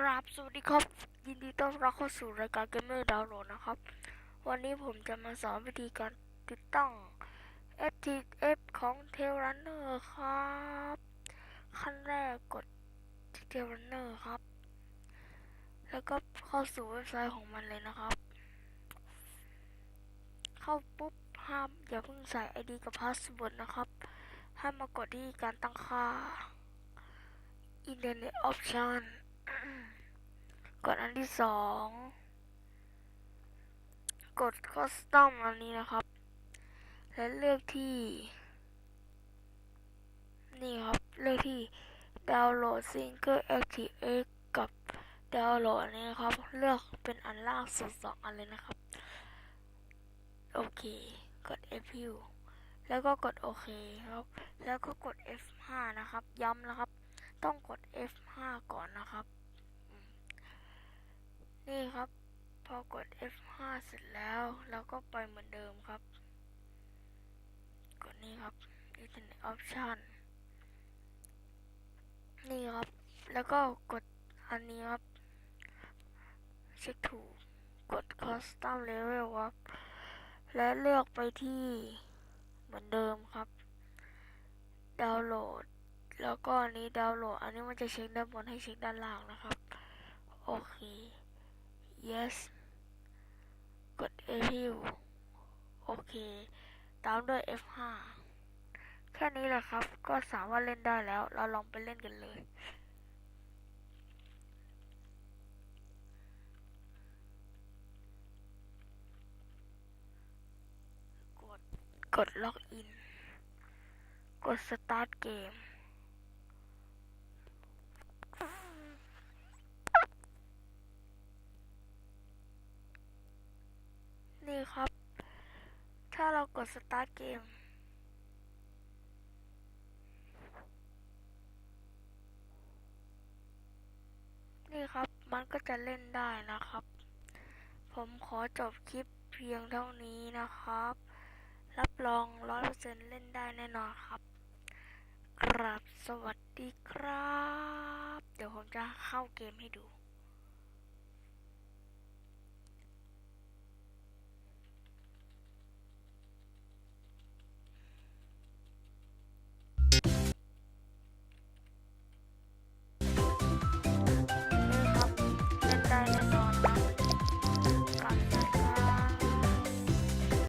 คราบสวัสดีครับ ยินดีต้อนรับเข้าสู่รายการ Gamer Download นะครับ วันนี้ผมจะมาสอนวิธีการติดตั้ง FTS ของ Tailrunner ครับ ขั้นแรกกด Tailrunner ครับ แล้วก็เข้าสู่เว็บไซต์ของมันเลยนะครับ เข้าปุ๊บห้ามอย่าเพิ่งใส่ ID กับ Password นะครับ ให้มากดที่การตั้งค่า Internet Option กดอันที่สองกด Custom อันนี้นะครับ และเลือกที่ นี่ครับ เลือกที่ Download Single ActiveX กับ Download อันนี้นะครับ เลือกเป็นอันล่างสุดสองอันเลยนะครับ โอเค กด F แล้วก็กดโอเคครับ แล้วก็กด F5 นะครับ ย้ำนะครับ ต้องกด F5 ก่อนนะครับ นี่ครับ พอกด F5 เสร็จแล้วเราก็ไปเหมือนเดิมครับ กดนี่ครับ Internet Option นี่ครับ แล้วก็กดอันนี้ครับเช็คถูกกด Custom Level ครับ และเลือกไปที่เหมือนเดิมครับ ดาวน์โหลด แล้วก็อันนี้ดาวน์โหลด อันนี้มันจะเช็คด้านบนให้เช็คด้านล่างนะครับ yes กด a p u โอเค ตามด้วย F5 แค่นี้แหละครับ ก็สามารถเล่นได้แล้ว เราลองไปเล่นกันเลยกดกดล็อกอิน กดสตาร์ทเกม นี่ครับ ถ้าเรากดสตาร์ทเกม นี่ครับ มันก็จะเล่นได้นะครับ ผมขอจบคลิปเพียงเท่านี้นะครับ รับรองร้อยเปอร์เซ็นเล่นได้แน่นอนครับกราบสวัสดีครับ เดี๋ยวผมจะเข้าเกมให้ดู